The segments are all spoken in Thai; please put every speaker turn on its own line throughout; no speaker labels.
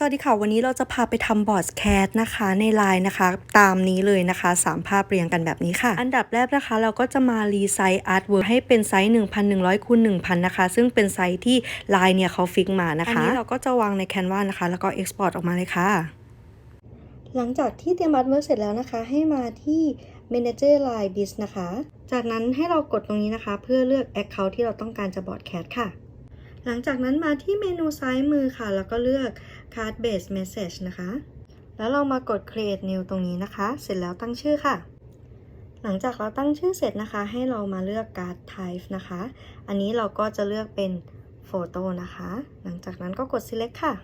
สวัสดีค่ะ วันนี้เราจะพาไปทำบอร์ดแคสนะคะในไลน์นะคะ ตามนี้เลยนะคะสามภาพเรียงกันแบบนี้ค่ะ อันดับแรกนะคะ เราก็จะมารีไซส์อาร์ตเวิร์ให้เป็นไซส์ 1,100คูณ1,000 นะคะ ซึ่งเป็นไซส์ที่ไลน์เนี่ยเขาฟิกมานะคะ อันนี้เราก็จะวางในแคนวานะคะ แล้วก็เอ็กซ์พอร์ตออกมาเลยค่ะ หลังจากที่เตรียมอาร์ตเวิร์เสร็จแล้วนะคะ ให้มาที่ Manager Line Biz นะคะ จากนั้นให้เรากดตรงนี้นะคะ เพื่อเลือก Account ที่เราต้องการจะบอร์ดแคสค่ะ หลังจากนั้นมาที่เมนูซ้ายมือค่ะ แล้วก็เลือก Card Based Message นะคะ แล้วเรามากด Create New ตรงนี้นะคะ เสร็จแล้วตั้งชื่อค่ะ หลังจากเราตั้งชื่อเสร็จนะคะ ให้เรามาเลือก Card Type นะคะ อันนี้เราก็จะเลือกเป็น Photo นะคะ หลังจากนั้นก็กด Select ค่ะ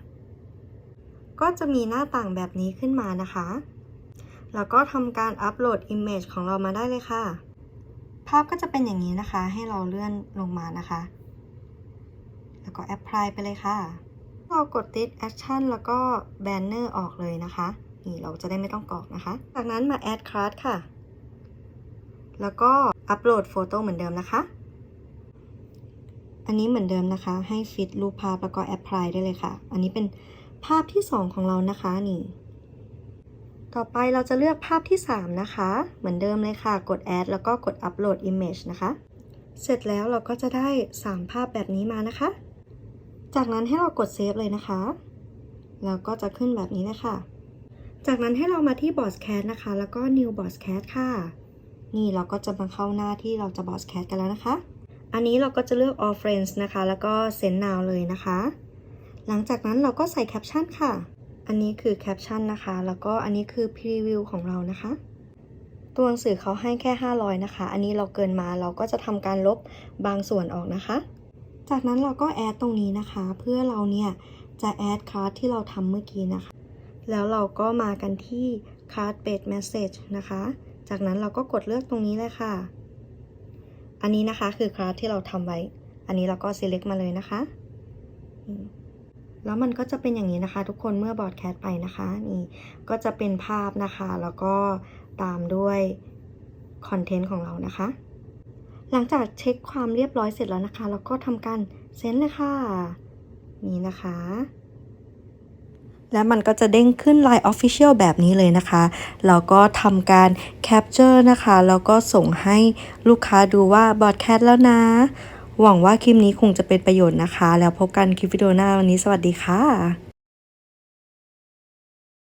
ก็จะมีหน้าต่างแบบนี้ขึ้นมานะคะ แล้วก็ทำการอัปโหลด Image ของเรามาได้เลยค่ะ ภาพก็จะเป็นอย่างนี้นะคะ ให้เราเลื่อนลงมานะคะ แล้วก็ apply ไปเลยค่ะ เรากดติด action แล้วก็ banner ออกเลยนะคะ นี่เราจะได้ไม่ต้องกรอกนะคะ จากนั้นมา add card ค่ะ แล้วก็อัปโหลดโฟโต้เหมือนเดิมนะคะ อันนี้เหมือนเดิมนะคะ ให้ฟิตรูปภาพแล้วก็ apply ได้เลยค่ะ อันนี้เป็นภาพที่ 2 ของเรานะคะนี่ ต่อไปเราจะเลือกภาพที่ 3 นะคะ เหมือนเดิมเลยค่ะ กด add แล้วก็กด upload image นะคะ เสร็จแล้วเราก็จะได้ 3 ภาพแบบนี้มานะคะ จากนั้นให้เรากดเซฟเลยนะคะ แล้วก็จะขึ้นแบบนี้เลยค่ะ จากนั้นให้เรามาที่ Boss Cat นะคะ แล้วก็ New Boss Cat ค่ะ นี่เราก็จะมาเข้าหน้าที่เราจะ Boss Cat กันแล้วนะคะ อันนี้เราก็จะเลือก All Friends นะคะ แล้วก็ Send Now เลยนะคะ หลังจากนั้นเราก็ใส่แคปชั่นค่ะ อันนี้คือแคปชั่นนะคะ แล้วก็อันนี้คือ Preview ของเรานะคะตัวหนังสือเขาให้แค่ 500 นะคะ อันนี้เราเกินมาเราก็จะทำการลบบางส่วนออกนะคะ จากนั้นเราก็แอดตรงนี้นะคะ เพื่อเราเนี่ยจะแอดคาร์ดที่เราทำเมื่อกี้นะคะ แล้วเราก็มากันที่ card based message นะคะ จากนั้นเราก็กดเลือกตรงนี้เลยค่ะ อันนี้นะคะคือคาร์ดที่เราทำไว้ อันนี้เราก็ select มาเลยนะคะ แล้วมันก็จะเป็นอย่างนี้นะคะ ทุกคนเมื่อบอร์ดแคสไปนะคะนี่ก็จะเป็นภาพนะคะ แล้วก็ตามด้วยคอนเทนต์ของเรานะคะ หลังจากเช็คความเรียบร้อยเสร็จแล้วนะคะ เราก็ทำการเซ็นเลยค่ะ นี่นะคะ และมันก็จะเด้งขึ้น Line Official แบบนี้เลยนะคะ เราก็ทำการ Capture นะคะ แล้วก็ส่งให้ลูกค้าดูว่าบอดแคสแล้วนะ หวังว่าคลิปนี้คงจะเป็นประโยชน์นะคะ แล้วพบกันคลิปวิดีโอหน้าวันนี้สวัสดีค่ะ